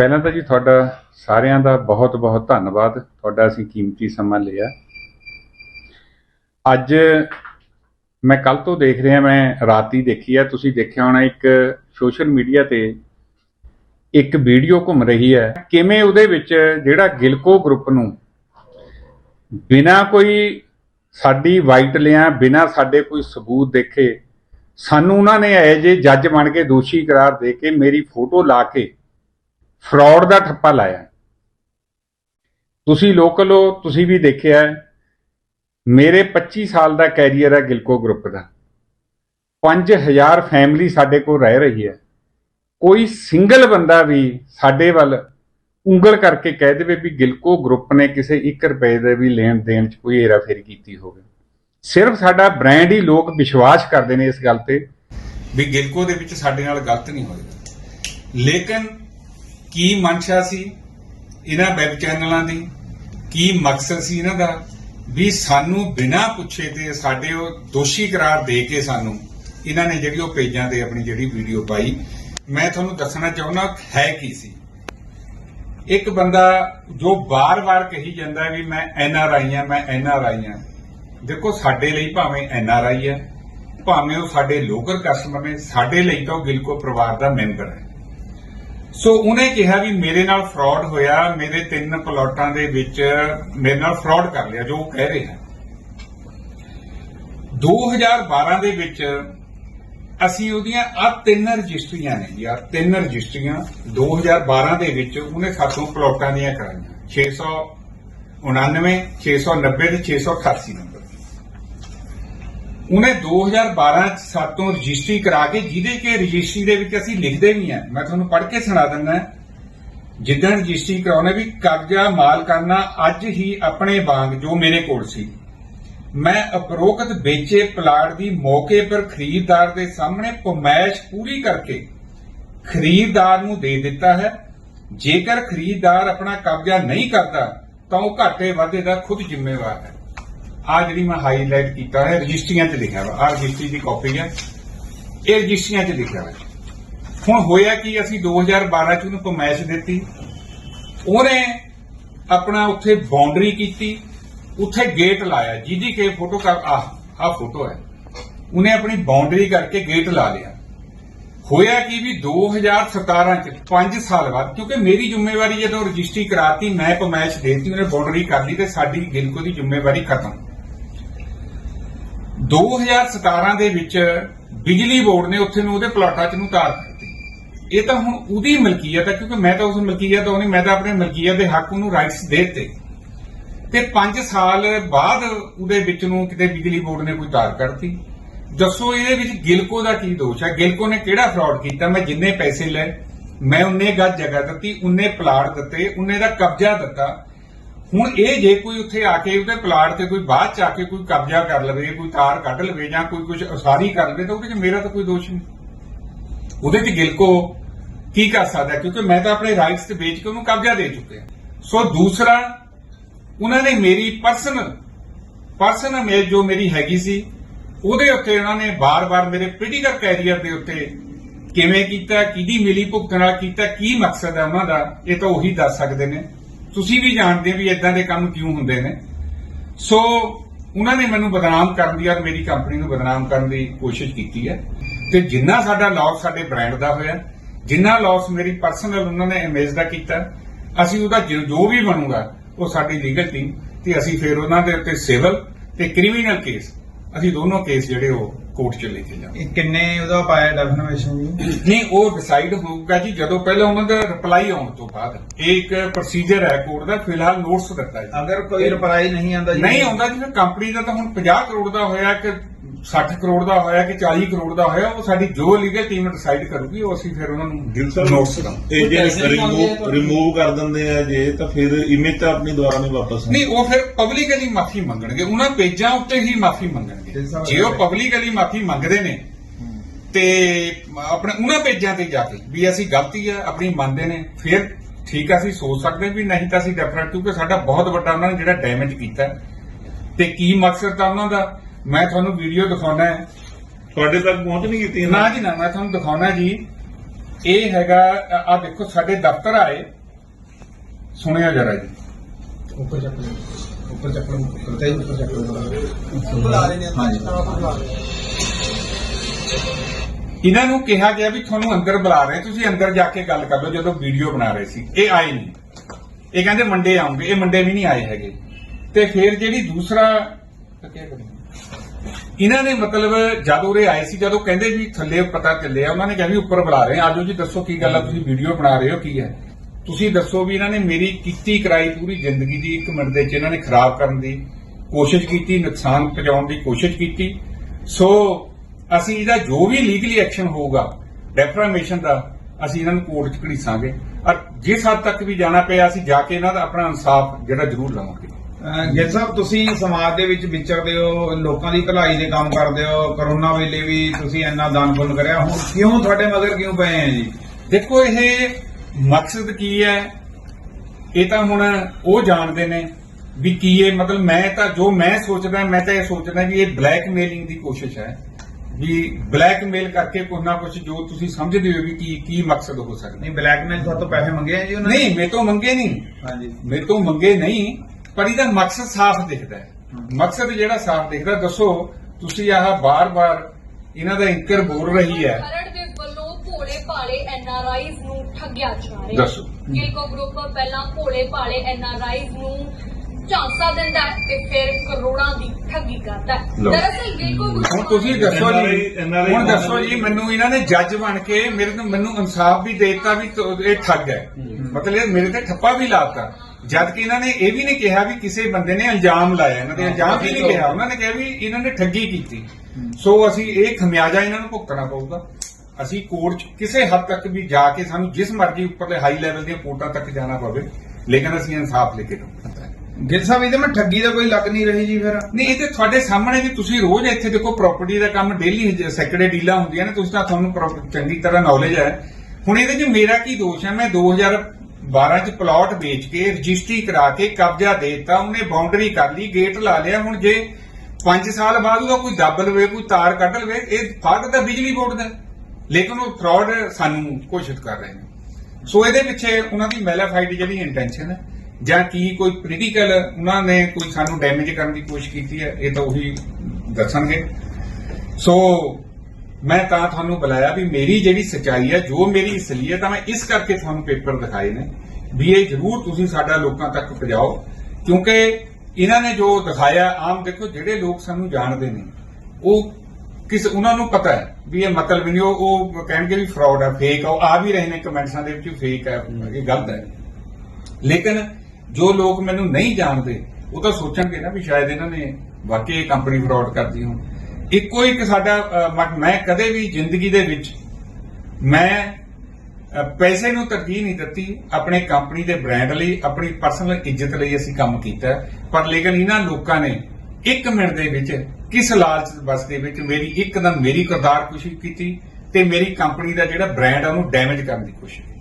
ਪਹਿਲਾਂ ਤਾਂ ਜੀ ਤੁਹਾਡਾ ਸਾਰਿਆਂ ਦਾ ਬਹੁਤ ਬਹੁਤ ਧੰਨਵਾਦ। ਤੁਹਾਡਾ ਅਸੀਂ ਕੀਮਤੀ ਸਮਾਂ ਲਿਆ। ਅੱਜ ਮੈਂ ਕੱਲ ਤੋਂ ਦੇਖ ਰਿਹਾ, ਮੈਂ ਰਾਤੀ ਦੇਖੀ ਆ। ਤੁਸੀਂ ਦੇਖਿਆ ਹੋਣਾ ਇੱਕ ਸੋਸ਼ਲ ਮੀਡੀਆ ਤੇ ਇੱਕ ਵੀਡੀਓ ਘੁੰਮ ਰਹੀ ਹੈ। ਕਿਵੇਂ ਉਹਦੇ ਵਿੱਚ ਜਿਹੜਾ ਗਿਲਕੋ ਗਰੁੱਪ ਨੂੰ ਬਿਨਾ ਕੋਈ ਸਾਡੀ ਵਾਈਟ ਲਿਆ, ਬਿਨਾ ਸਾਡੇ ਕੋਈ ਸਬੂਤ ਦੇਖੇ, ਸਾਨੂੰ ਉਹਨਾਂ ਨੇ ਐ ਜੇ ਜੱਜ ਬਣ ਕੇ ਦੋਸ਼ੀ ਕਰਾਰ ਦੇ ਕੇ ਮੇਰੀ ਫੋਟੋ ਲਾ ਕੇ ਫਰਾਡ ਦਾ ਠੱਪਾ ਲਾਇਆ ਤੁਸੀਂ ਲੋਕਲ ਹੋ, ਤੁਸੀਂ ਵੀ ਦੇਖਿਆ ਮੇਰੇ 25 ਸਾਲ ਦਾ ਕੈਰੀਅਰ ਹੈ ਗਿਲਕੋ ਗਰੁੱਪ ਦਾ। 5000 ਫੈਮਿਲੀ ਸਾਡੇ ਕੋਲ ਰਹਿ ਰਹੀ ਹੈ। ਕੋਈ ਸਿੰਗਲ ਬੰਦਾ ਵੀ ਸਾਡੇ ਵੱਲ ਉਂਗਲ ਕਰਕੇ ਕਹਿ ਦੇਵੇ ਵੀ ਗਿਲਕੋ ਗਰੁੱਪ ਨੇ ਕਿਸੇ 1 ਰੁਪਏ ਦੇ ਵੀ ਲੈਣ ਦੇਣ ਚ ਕੋਈ ਹੇਰਾਫੇਰੀ ਕੀਤੀ ਹੋਵੇ। ਸਿਰਫ ਸਾਡਾ ਬ੍ਰਾਂਡ ਹੀ ਲੋਕ ਵਿਸ਼ਵਾਸ ਕਰਦੇ ਨੇ ਇਸ ਗੱਲ ਤੇ ਵੀ ਗਿਲਕੋ ਦੇ ਵਿੱਚ ਸਾਡੇ ਨਾਲ ਗਲਤ ਨਹੀਂ ਹੋਏਗਾ ਲੇਕਿਨ ਕੀ ਮਨਸ਼ਾ ਸੀ ਇਹਨਾਂ ਵੈਬ ਚੈਨਲਾਂ ਦੀ? ਕੀ ਮਕਸਦ ਸੀ ਇਹਨਾਂ ਦਾ? ਵੀ ਸਾਨੂੰ ਬਿਨਾਂ ਪੁੱਛੇ ਤੇ ਸਾਡੇ ਉਹ ਦੋਸ਼ੀ ਕਰਾਰ ਦੇ ਕੇ ਸਾਨੂੰ ਇਹਨਾਂ ਨੇ ਜਿਹੜੀ ਉਹ ਪੇਜਾਂ ਤੇ ਆਪਣੀ ਜਿਹੜੀ ਵੀਡੀਓ ਪਾਈ, ਮੈਂ ਤੁਹਾਨੂੰ ਦੱਸਣਾ ਚਾਹੁੰਦਾ ਹੈ ਕੀ ਸੀ? ਇੱਕ ਬੰਦਾ ਜੋ ਬਾਰ-ਬਾਰ ਕਹੀ ਜਾਂਦਾ ਵੀ ਮੈਂ ਐਨ ਆਰ ਆਈ ਆ ਮੈਂ ਐਨ ਆਰ ਆਈ ਆ ਦੇਖੋ, ਸਾਡੇ ਲਈ ਭਾਵੇਂ ਐਨ ਆਰ ਆਈ ਹੈ, ਭਾਵੇਂ ਉਹ ਸਾਡੇ ਲੋਕਲ ਕਸਟਮਰ ਨੇ, ਸਾਡੇ ਲਈ ਤਾਂ ਉਹ ਗਿਲਕੋ ਪਰਿਵਾਰ ਦਾ ਮੈਂਬਰ ਹੈ। ਸੋ ਉਹਨੇ ਕਿਹਾ ਵੀ ਮੇਰੇ ਨਾਲ ਫਰਾਡ ਹੋਇਆ, ਮੇਰੇ ਤਿੰਨ ਪਲਾਟਾਂ ਦੇ ਵਿੱਚ ਮੇਰੇ ਨਾਲ ਫਰਾਡ ਕਰ ਲਿਆ, ਜੋ ਉਹ ਕਹਿ ਰਿਹਾ 2012 ਦੇ ਵਿੱਚ ਅਸੀਂ ਉਹਦੀਆਂ ਆ ਤਿੰਨ ਰਜਿਸਟਰੀਆਂ ਨੇ ਜੀ ਆ ਤਿੰਨ ਰਜਿਸਟਰੀਆਂ 2012 ਦੇ ਵਿੱਚ ਉਹਨੇ ਸਾਤੋਂ ਪਲਾਟਾਂ ਦੀਆਂ ਕਰਾਈਆਂ। 699 690 ਤੇ 688 ਨੰਬਰ ਉਹਨੇ 2012 ਚ ਸਾਤੋਂ ਰਜਿਸਟਰੀ ਕਰਾ ਕੇ, ਜਿਹਦੇ ਕੇ ਰਜਿਸਟਰੀ ਦੇ ਵਿੱਚ ਅਸੀਂ ਲਿਖਦੇ ਵੀ ਆ ਮੈਂ ਤੁਹਾਨੂੰ ਪੜ੍ਹ ਕੇ ਸੁਣਾ ਦਿੰਦਾ ਜਿੱਦਾਂ ਰਜਿਸਟਰੀ ਕਰਾਉਣੇ ਵੀ ਕਬਜ਼ਾ ਮਾਲ ਕਰਨਾ ਅੱਜ ਹੀ ਆਪਣੇ ਵਾਂਗ ਜੋ ਮੇਰੇ ਕੋਲ ਸੀ। ਮੈਂ ਉਪਰੋਕਤ ਵੇਚੇ ਪਲਾਟ ਦੀ ਮੌਕੇ ਪਰ ਖਰੀਦਦਾਰ ਦੇ ਸਾਹਮਣੇ ਪਮੈਸ਼ ਪੂਰੀ ਕਰਕੇ ਖਰੀਦਦਾਰ ਨੂੰ ਦੇ ਦਿੱਤਾ ਹੈ। ਜੇਕਰ ਖਰੀਦਦਾਰ ਆਪਣਾ ਕਬਜ਼ਾ ਨਹੀਂ ਕਰਦਾ, ਤਾਂ ਉਹ ਘਾਟੇ ਵਾਧੇ ਦਾ ਖੁਦ ਜ਼ਿੰਮੇਵਾਰ ਹੈ। ਆ ਜਿਹੜੀ ਮੈਂ ਹਾਈਲਾਈਟ ਕੀਤਾ ਹੈ, ਰਜਿਸਟਰੀਆਂ 'ਚ ਲਿਖਿਆ ਵਾ। ਆ ਰਜਿਸਟਰੀ ਦੀ ਕਾਪੀ ਹੈ ਇਹ ਰਜਿਸਟਰੀਆਂ 'ਚ ਲਿਖਿਆ ਵਾ। ਹੁਣ ਹੋਇਆ ਕਿ, ਅਸੀਂ 2012 ਚ ਉਹਨੂੰ ਕਮੈਸ਼ ਦਿੱਤੀ। ਉਹਨੇ ਆਪਣਾ ਉੱਥੇ ਬਾਉਂਡਰੀ ਕੀਤੀ। ਉੱਥੇ ਗੇਟ ਲਾਇਆ। ਜਿਹਦੀ ਕਿ ਫੋਟੋ ਕਰ, ਆ ਆ ਫੋਟੋ ਹੈ। ਉਹਨੇ ਆਪਣੀ ਬਾਉਂਡਰੀ ਕਰਕੇ ਗੇਟ ਲਾ ਲਿਆ। ਹੋਇਆ ਕਿ ਵੀ 2017 ਚ 5 ਸਾਲ ਬਾਅਦ, ਕਿਉਂਕਿ ਮੇਰੀ ਜ਼ਿੰਮੇਵਾਰੀ ਜਦੋਂ ਰਜਿਸਟਰੀ ਕਰਾਤੀ, ਮੈਂ ਪਮੈਸ਼ ਦੇਤੀ, ਉਹਨੇ ਬਾਉਂਡਰੀ ਕਰ ਲਈ ਤੇ ਸਾਡੀ ਗਿਲਕੋ ਦੀ ਜ਼ਿੰਮੇਵਾਰੀ ਖਤਮ। 2017 ਦੇ ਵਿੱਚ ਬਿਜਲੀ ਬੋਰਡ ਨੇ ਉੱਥੇ ਨੂੰ ਉਹਦੇ ਪਲਾਟਾਂ 'ਚ ਨੂੰ ਤਾਰ ਦਿੱਤੀ। ਇਹ ਤਾਂ ਹੁਣ ਉਹਦੀ ਮਲਕੀਅਤ ਹੈ, ਕਿਉਂਕਿ ਮੈਂ ਤਾਂ ਉਸ ਮਲਕੀਅਤ ਤੋਂ ਨਹੀਂ ਮੈਂ ਤਾਂ ਆਪਣੇ ਮਲਕੀਅਤ ਦੇ ਹੱਕ ਨੂੰ ਰਾਈਟਸ ਦੇ ਦਿੱਤੇ। ਤੇ 5 ਸਾਲ ਬਾਅਦ ਉਹਦੇ ਵਿੱਚ ਨੂੰ ਕਿਤੇ ਬਿਜਲੀ ਬੋਰਡ ਨੇ ਕੋਈ ਤਾਰ ਕੱਢਤੀ। ਦੱਸੋ ਇਹਦੇ ਵਿੱਚ ਗਿਲਕੋ ਦਾ ਕੀ ਦੋਸ਼ ਹੈ? ਗਿਲਕੋ ਨੇ ਕਿਹੜਾ ਫਰਾਡ ਕੀਤਾ? ਮੈਂ ਜਿੰਨੇ ਪੈਸੇ ਲਏ, ਮੈਂ ਉਨੇ ਗੱਜ ਜਗ੍ਹਾ ਦਿੱਤੀ ਉਨੇ ਪਲਾਟ ਦਿੱਤੇ ਉਨੇ ਦਾ ਕਬਜ਼ਾ ਦਿੱਤਾ। ਹੁਣ ਇਹ ਜੇ ਕੋਈ ਉੱਥੇ ਆ ਕੇ ਉਹਦੇ ਪਲਾਟ ਤੇ ਕੋਈ ਬਾਅਦ ਚ ਆ ਕੇ ਕੋਈ ਕਬਜ਼ਾ ਕਰ ਲਵੇ, ਕੋਈ ਤਾਰ ਕੱਢ ਲਵੇ ਜਾਂ ਕੋਈ ਕੁਝ ਉਸਾਰੀ ਕਰ ਲਵੇ, ਤਾਂ ਉਹਦੇ 'ਚ ਮੇਰਾ ਤਾਂ ਕੋਈ ਦੋਸ਼ ਨਹੀਂ। ਉਹਦੇ 'ਚ ਗਿਲਕੋ ਕੀ ਕਰ ਸਕਦਾ ਕਿਉਂਕਿ ਮੈਂ ਤਾਂ ਆਪਣੇ ਰਾਈਟਸ ਤੇ ਵੇਚ ਕੇ ਉਹਨੂੰ ਕਬਜ਼ਾ ਦੇ ਚੁੱਕਿਆ। ਸੋ ਦੂਸਰਾ, ਉਹਨਾਂ ਨੇ ਮੇਰੀ ਪਰਸਨਲ ਪਰਸਨਲ ਮੇਲ ਜੋ ਮੇਰੀ ਹੈਗੀ ਸੀ, ਉਹਦੇ ਉੱਤੇ ਉਹਨਾਂ ਨੇ ਬਾਰ-ਬਾਰ ਮੇਰੇ ਪੋਲੀਟੀਕਲ ਕੈਰੀਅਰ ਦੇ ਉੱਤੇ ਕਿਵੇਂ ਕੀਤਾ, ਕਿਹਦੀ ਮਿਲੀ ਭੁਗਤ ਨਾਲ ਕੀਤਾ, ਕੀ ਮਕਸਦ ਹੈ ਉਹਨਾਂ ਦਾ, ਇਹ ਤਾਂ ਉਹੀ ਦੱਸ ਸਕਦੇ ਨੇ। ਤੁਸੀਂ ਵੀ ਜਾਣਦੇ ਵੀ ਇਦਾਂ ਦੇ ਕੰਮ ਕਿਉਂ ਹੁੰਦੇ ਨੇ। ਸੋ ਉਹਨਾਂ ਨੇ ਮੈਨੂੰ ਬਦਨਾਮ ਕਰਨ ਦੀ ਔਰ ਮੇਰੀ ਕੰਪਨੀ ਨੂੰ ਬਦਨਾਮ ਕਰਨ ਦੀ ਕੋਸ਼ਿਸ਼ ਕੀਤੀ ਹੈ। ਤੇ ਜਿੰਨਾ ਸਾਡਾ ਲਾਸ ਸਾਡੇ ਬ੍ਰਾਂਡ ਦਾ ਹੋਇਆ, ਜਿੰਨਾ ਲਾਸ ਮੇਰੀ ਪਰਸਨਲ ਉਹਨਾਂ ਨੇ ਇਮੇਜ ਦਾ ਕੀਤਾ, ਅਸੀਂ ਉਹਦਾ ਜੋ ਵੀ ਬਣੂਗਾ, ਉਹ ਸਾਡੀ ਲੀਗਲ ਟੀਮ ਤੇ ਅਸੀਂ ਫਿਰ ਉਹਨਾਂ ਦੇ ਉੱਤੇ ਸਿਵਲ ਤੇ ਕ੍ਰਿਮੀਨਲ ਕੇਸ ਅਸੀਂ ਦੋਨੋਂ ਕੇਸ ਜਿਹੜੇ ਉਹ ਕੋਰਟ 'ਚ ਲੈ ਕੇ ਜਾਵਾਂਗੇ। ਇਹ ਕਿੰਨੇ ਉਹਦਾ ਪਾਇਆ ਡੈਫੀਨੇਸ਼ਨ ਜੀ? ਨਹੀਂ ਉਹ ਡਿਸਾਈਡ ਹੋਊਗਾ ਜੀ ਜਦੋਂ ਪਹਿਲਾਂ ਉਹਨਾਂ ਦਾ ਰਿਪਲਾਈ ਆਉਣ ਤੋਂ ਬਾਅਦ। ਇਹ ਇੱਕ ਪ੍ਰੋਸੀਜਰ ਹੈ ਕੋਰਟ ਦਾ ਫਿਲਹਾਲ ਨੋਟਿਸ ਦਿੱਤਾ ਜੀ। ਅਗਰ ਕੋਈ ਰਿਪਲਾਈ ਨਹੀਂ ਆਂਦਾ ਜੀ? ਨਹੀਂ ਆਉਂਦਾ ਜੀ ਕੰਪਨੀ ਦਾ ਤਾਂ ਹੁਣ 50 ਕਰੋੜ ਦਾ ਹੋਇਆ ਕਿ 60 ਕਰੋੜ ਦਾ ਹੋਇਆ ਕਿ 40 ਕਰੋੜ ਦਾ ਹੋਇਆ ਉਹ ਸਾਡੀ ਜੋ ਲੀਗਲ ਟੀਮ ਡਿਸਾਈਡ ਕਰੂਗੀ ਉਹ ਅਸੀਂ ਫਿਰ ਉਹਨਾਂ ਗਿਲ ਨੂੰ ਸਾਹਿਬ ਨੋਟਿਸ ਇਹ ਜੇ ਰਿਮੂਵ ਕਰ ਦਿੰਦੇ ਆ ਜੇ ਤਾਂ ਫਿਰ ਇਮੇਜ ਤਾਂ ਆਪਣੀ ਦੁਆਰਾ ਨਹੀਂ ਵਾਪਸ ਨਹੀਂ ਉਹ ਫਿਰ ਪਬਲਿਕਲੀ ਮਾਫੀ ਮੰਗਣਗੇ। ਉਹਨਾਂ ਪੇਜਾਂ ਉੱਤੇ ਹੀ ਮਾਫੀ ਮੰਗਣਗੇ। ਜੇ ਉਹ ਪਬਲਿਕਲੀ ਮਾਫੀ ਮੰਗਦੇ ਨੇ ਤੇ ਆਪਣੇ ਉਹਨਾਂ ਪੇਜਾਂ ਤੇ ਜਾ ਕੇ ਵੀ ਅਸੀਂ ਗਲਤੀ ਆ ਆਪਣੀ ਮੰਨਦੇ ਨੇ ਫਿਰ ਠੀਕ ਆ ਅਸੀਂ ਸੋਚ ਸਕਦੇ ਵੀ ਨਹੀਂ ਤਾਂ ਅਸੀਂ ਡੈਫੀਨਿਟ ਕਿਉਂਕਿ ਸਾਡਾ ਬਹੁਤ ਵੱਡਾ ਉਹਨਾਂ ਨੇ ਜਿਹੜਾ ਡੈਮੇਜ ਕੀਤਾ। ਤੇ ਕੀ ਮਕਸਦ ਤਾਂ ਉਹਨਾਂ ਦਾ? ਮੈਂ ਤੁਹਾਨੂੰ ਵੀਡੀਓ ਦਿਖਾਉਣਾ ਹੈ। ਤੁਹਾਡੇ ਤੱਕ ਪਹੁੰਚ ਨਹੀਂ ਕੀਤੀ ਨਾ ਜੀ ਨਾ ਮੈਂ ਤੁਹਾਨੂੰ ਦਿਖਾਉਣਾ ਜੀ। ਇਹ ਹੈਗਾ ਆ ਦੇਖੋ ਸਾਡੇ ਦਫ਼ਤਰ ਆਏ। ਸੁਣਿਆ ਜਰਾ ਜੀ। ਉੱਪਰ ਚੱਕ ਲਓ। ਉੱਪਰ ਚੱਕ ਲਓ ਉੱਪਰ ਤੇ ਉੱਪਰ ਚੱਕ ਲਓ। ਬੁਲਾ ਰਹੇ ਨੇ ਹਾਂਜੀ। ਇਹਨਾਂ ਨੂੰ ਕਿਹਾ ਗਿਆ ਵੀ ਤੁਹਾਨੂੰ ਅੰਦਰ ਬੁਲਾ ਰਹੇ ਤੁਸੀਂ ਅੰਦਰ ਜਾ ਕੇ ਗੱਲ ਕਰ ਲਓ ਜਦੋਂ ਵੀਡੀਓ ਬਣਾ ਰਹੇ ਸੀ। ਇਹ ਆਏ ਨਹੀਂ। ਇਹ ਕਹਿੰਦੇ ਮੰਡੇ ਆਉਂਗੇ ਇਹ ਮੰਡੇ ਵੀ ਨਹੀਂ ਆਏ ਹੈਗੇ। ਤੇ ਫਿਰ ਜਿਹੜੀ ਦੂਸਰਾ ਕਰੀਏ? ਇਹਨਾਂ ਨੇ ਮਤਲਬ ਜਦ ਉਰੇ ਆਏ ਸੀ, ਜਦੋਂ ਕਹਿੰਦੇ ਵੀ ਥੱਲੇ ਪਤਾ ਚੱਲਿਆ, ਉਹਨਾਂ ਨੇ ਕਿਹਾ ਵੀ ਉੱਪਰ ਬੁਲਾ ਰਹੇ ਆਜੋ ਜੀ, ਦੱਸੋ ਕੀ ਗੱਲ ਆ, ਤੁਸੀਂ ਵੀਡੀਓ ਬਣਾ ਰਹੇ ਹੋ, ਕੀ ਹੈ? ਤੁਸੀਂ ਦੱਸੋ ਵੀ ਇਹਨਾਂ ਨੇ ਮੇਰੀ ਕੀਤੀ ਕਰਾਈ ਪੂਰੀ ਜ਼ਿੰਦਗੀ ਦੀ ਇੱਕ ਮਿੰਟ ਦੇ ਵਿੱਚ ਇਹਨਾਂ ਨੇ ਖਰਾਬ ਕਰਨ ਦੀ ਕੋਸ਼ਿਸ਼ ਕੀਤੀ, ਨੁਕਸਾਨ ਪਹੁੰਚਾਉਣ ਦੀ ਕੋਸ਼ਿਸ਼ ਕੀਤੀ। ਸੋ ਅਸੀਂ ਇਹਦਾ ਜੋ ਵੀ ਲੀਗਲੀ ਐਕਸ਼ਨ ਹੋਊਗਾ ਡੈਫਰਮੇਸ਼ਨ ਦਾ, ਅਸੀਂ ਇਹਨਾਂ ਨੂੰ ਕੋਰਟ 'ਚ ਘੜੀਸਾਂਗੇ। ਔਰ ਜਿਸ ਹੱਦ ਤੱਕ ਵੀ ਜਾਣਾ ਪਿਆ, ਅਸੀਂ ਜਾ ਕੇ ਇਹਨਾਂ ਦਾ ਆਪਣਾ ਇਨਸਾਫ ਜਿਹੜਾ ਜ਼ਰੂਰ ਲਵਾਂਗੇ। ਗਿੱਲ ਸਾਹਿਬ ਤੁਸੀਂ ਸਮਾਜ ਦੇ ਵਿੱਚ ਵਿਚਰਦੇ ਹੋ ਲੋਕਾਂ ਦੀ ਭਲਾਈ ਦੇ ਕੰਮ ਕਰਦੇ ਹੋ ਕਰੋਨਾ ਵੇਲੇ ਵੀ ਤੁਸੀਂ ਇੰਨਾ ਦਾਨ ਪੁੰਨ ਕਰਿਆ। ਹੁਣ ਕਿਉਂ ਤੁਹਾਡੇ ਮਗਰ ਕਿਉਂ ਪਏ ਆ ਜੀ? ਦੇਖੋ ਇਹ ਮਕਸਦ ਕੀ ਹੈ? ਇਹ ਤਾਂ ਹੁਣ ਉਹ ਜਾਣਦੇ ਨੇ ਵੀ ਕੀ ਇਹ ਮਤਲਬ ਮੈਂ ਤਾਂ ਜੋ ਮੈਂ ਸੋਚਦਾ ਮੈਂ ਤਾਂ ਇਹ ਸੋਚਦਾ ਵੀ ਇਹ ਬਲੈਕਮੇਲਿੰਗ ਦੀ ਕੋਸ਼ਿਸ਼ ਹੈ। ਵੀ ਬਲੈਕਮੇਲ ਕਰਕੇ ਕੋਈ ਨਾ ਕੁਝ ਜੋ ਤੁਸੀਂ ਸਮਝਦੇ ਹੋ ਵੀ ਕੀ ਕੀ ਮਕਸਦ ਹੋ ਸਕਦਾ। ਨਹੀਂ ਬਲੈਕਮੇਲ ਤੋਂ ਪੈਸੇ ਮੰਗੇ ਆ ਜੀ ਉਹਨਾਂ ਨੇ। ਨਹੀਂ ਮੇਰੇ ਤੋਂ ਮੰਗੇ ਨਹੀਂ। ਹਾਂਜੀ। ਮੇਰੇ ਤੋਂ ਮੰਗੇ ਨਹੀਂ। ਪਰ ਇਹਦਾ ਮਕਸਦ ਸਾਫ਼ ਦਿਖਦਾ ਹੈ। ਮਕਸਦ ਜਿਹੜਾ ਸਾਫ਼ ਦਿਖਦਾ ਦੱਸੋ ਤੁਸੀਂ ਆਹ ਬਾਰ-ਬਾਰ ਇਹਨਾਂ ਦਾ ਇੰਕਰ ਬੋਲ ਰਹੀ ਹੈ। ਖਰੜ ਦੇ ਵੱਲੋਂ ਭੋਲੇ ਭਾਲੇ ਐਨਆਰਆਈਜ਼ ਨੂੰ ਠੱਗਿਆ ਜਾ ਰਿਹਾ ਦੱਸੋ। ਗਿਲਕੋ ਗਰੁੱਪ ਪਹਿਲਾਂ ਭੋਲੇ ਭਾਲੇ ਐਨਆਰਆਈਜ਼ ਨੂੰ ਝਾਂਸਾ ਦਿੰਦਾ ਹੈ ਤੇ ਫਿਰ ਕਰੋੜਾਂ ਦੀ ਠੱਗੀ ਕਰਦਾ ਹੈ। ਲਓ। ਦਰਅਸਲ ਗਿਲਕੋ ਗਰੁੱਪ ਹੁਣ ਤੁਸੀਂ ਦੱਸੋ ਜੀ। NRI ਹੁਣ ਦੱਸੋ ਜੀ ਮੈਨੂੰ ਇਹਨਾਂ ਨੇ ਜੱਜ ਬਣ ਕੇ ਮੇਰੇ ਤੋਂ ਮੈਨੂੰ ਇਨਸਾਫ ਵੀ ਦੇ ਦਿੱਤਾ ਵੀ ਤੋ- ਇਹ ਠੱਗ ਹੈ। ਮਤਲਬ ਇਹ ਮੇਰੇ ਤੇ ਠੱਪਾ ਵੀ ਲਾਤਾ। ਜਦ ਕਿ ਇਹਨਾਂ ਨੇ ਇਹ ਵੀ ਨਹੀਂ ਕਿਹਾ ਵੀ ਕਿਸੇ ਬੰਦੇ ਨੇ ਇਲਜ਼ਾਮ ਲਾਇਆ ਇਹਨਾਂ ਤੇ ਇਲਜ਼ਾਮ ਵੀ ਨਹੀਂ ਕਿਹਾ ਉਹਨਾਂ ਨੇ ਕਿਹਾ ਵੀ ਇਹਨਾਂ ਨੇ ਠੱਗੀ ਕੀਤੀ। ਸੋ ਅਸੀਂ ਇਹ ਖਮਿਆਜਾ ਇਹਨਾਂ ਨੂੰ ਭੁਗਤਣਾ ਪਊਗਾ। ਅਸੀਂ ਕੋਰਟ 'ਚ ਕਿਸੇ ਹੱਦ ਤੱਕ ਵੀ ਜਾ ਕੇ ਸਾਨੂੰ ਜਿਸ ਮਰਜ਼ੀ ਉੱਪਰਲੇ ਹਾਈ ਲੈਵਲ ਦੀਆਂ ਕੋਰਟਾਂ ਤੱਕ ਜਾਣਾ ਪਵੇ ਲੇਕਿਨ ਅਸੀਂ ਇਨਸਾਫ ਲੈ ਕੇ ਰਹੂਗੇ ਗਿੱਲ ਸਾਹਿਬ ਇਹਦੇ ਮੈਂ ਠੱਗੀ ਦਾ ਕੋਈ ਲੱਗ ਨਹੀਂ ਰਹੀ ਜੀ ਫਿਰ? ਨਹੀਂ ਇਹ ਤੇ ਤੁਹਾਡੇ ਸਾਹਮਣੇ ਵੀ ਤੁਸੀਂ ਰੋਜ਼ ਇੱਥੇ ਦੇਖੋ ਪ੍ਰਾਪਰਟੀ ਦਾ ਕੰਮ ਡੇਲੀ ਸੈਕੜੇ ਡੀਲਾਂ ਹੁੰਦੀਆਂ ਨੇ ਤੁਸੀਂ ਤਾਂ ਤੁਹਾਨੂੰ ਚੰਗੀ ਤਰ੍ਹਾਂ ਨੌਲੇਜ ਹੈ। ਹੁਣ ਇਹਦੇ 'ਚ ਮੇਰਾ ਕੀ ਦੋਸ਼ ਹੈ? ਮੈਂ 2012 'ਚ ਪਲਾਟ ਵੇਚ ਕੇ, ਰਜਿਸਟਰੀ ਕਰਾ ਕੇ ਕਬਜ਼ਾ ਦੇ ਦਿੱਤਾ, ਉਹਨੇ ਬਾਉਂਡਰੀ ਕਰ ਲਈ ਗੇਟ ਲਾ ਲਿਆ। ਹੁਣ ਜੇ 5 ਸਾਲ ਬਾਅਦ ਉਹਦਾ ਕੋਈ ਦੱਬ ਲਵੇ, ਕੋਈ ਤਾਰ ਕੱਢ ਲਵੇ, ਇਹ ਫ਼ਰਕ ਤਾਂ ਬਿਜਲੀ ਬੋਰਡ ਦਾ। ਲੇਕਿਨ ਉਹ ਫਰਾਡ ਸਾਨੂੰ ਘੋਸ਼ਿਤ ਕਰ ਰਹੇ ਨੇ। ਸੋ ਇਹਦੇ ਪਿੱਛੇ ਉਹਨਾਂ ਦੀ ਮੈਲਾਫਾਈਡ ਜਿਹੜੀ ਇੰਟੈਂਸ਼ਨ ਹੈ, ਜਾਂ ਕੀ ਕੋਈ ਪੋਲੀਟੀਕਲ ਉਹਨਾਂ ਨੇ ਕੋਈ ਸਾਨੂੰ ਡੈਮੇਜ ਕਰਨ ਦੀ ਕੋਸ਼ਿਸ਼ ਕੀਤੀ ਹੈ, ਇਹ ਤਾਂ ਉਹੀ ਦੱਸਣਗੇ। ਸੋ ਮੈਂ ਤਾਂ ਤੁਹਾਨੂੰ ਬੁਲਾਇਆ ਵੀ ਮੇਰੀ ਜਿਹੜੀ ਸਚਾਈ ਹੈ, ਜੋ ਮੇਰੀ ਅਸਲੀਅਤ ਹੈ ਮੈਂ ਇਸ ਕਰਕੇ ਤੁਹਾਨੂੰ ਪੇਪਰ ਦਿਖਾਏ ਨੇ ਵੀ ਇਹ ਜ਼ਰੂਰ ਤੁਸੀਂ ਸਾਡਾ ਲੋਕਾਂ ਤੱਕ ਪਹੁੰਚਾਓ। ਕਿਉਂਕਿ ਇਹਨਾਂ ਨੇ ਜੋ ਦਿਖਾਇਆ, ਆਮ ਦੇਖੋ ਜਿਹੜੇ ਲੋਕ ਸਾਨੂੰ ਜਾਣਦੇ ਨੇ, ਉਹ ਕਿਸ ਉਹਨਾਂ ਨੂੰ ਪਤਾ ਹੈ ਵੀ ਇਹ ਮਤਲਬ ਨਹੀਂ, ਉਹ ਉਹ ਕਹਿਣਗੇ ਵੀ ਫਰਾਡ ਹੈ ਫੇਕ ਆ, ਉਹ ਆ ਵੀ ਰਹੇ ਨੇ ਕਮੈਂਟਸਾਂ ਦੇ ਵਿੱਚ ਫੇਕ ਹੈ ਇਹ ਗਲਤ ਹੈ। ਲੇਕਿਨ ਜੋ ਲੋਕ ਮੈਨੂੰ ਨਹੀਂ ਜਾਣਦੇ, ਉਹ ਤਾਂ ਸੋਚਣਗੇ ਨਾ ਵੀ ਸ਼ਾਇਦ ਇਹਨਾਂ ਨੇ ਵਾਕਈ ਇਹ ਕੰਪਨੀ ਫਰਾਡ ਕਰਦੀ ਹੋਣ। ਇੱਕੋ ਇੱਕ ਸਾਡਾ ਮ- ਮੈਂ ਕਦੇ ਵੀ ਜ਼ਿੰਦਗੀ ਦੇ ਵਿੱਚ ਮੈਂ ਪੈਸੇ ਨੂੰ ਤਰਜੀਹ ਨਹੀਂ ਦਿੱਤੀ, ਆਪਣੇ ਕੰਪਨੀ ਦੇ ਬ੍ਰਾਂਡ ਲਈ, ਆਪਣੀ ਪਰਸਨਲ ਇੱਜ਼ਤ ਲਈ ਅਸੀਂ ਕੰਮ ਕੀਤਾ। ਪਰ ਲੇਕਿਨ ਇਹਨਾਂ ਲੋਕਾਂ ਨੇ 1 ਮਿੰਟ ਦੇ ਵਿੱਚ, ਕਿਸ ਲਾਲਚ ਬਸ ਦੇ ਵਿੱਚ ਮੇਰੀ ਇੱਕਦਮ ਮੇਰੀ ਕਰਦਾਰ ਕੋਸ਼ਿਸ਼ ਕੀਤੀ ਤੇ ਮੇਰੀ ਕੰਪਨੀ ਦਾ ਜਿਹੜਾ ਬ੍ਰਾਂਡ ਆ ਉਹਨੂੰ ਡੈਮੇਜ ਕਰਨ ਦੀ ਕੋਸ਼ਿਸ਼ ਕੀਤੀ।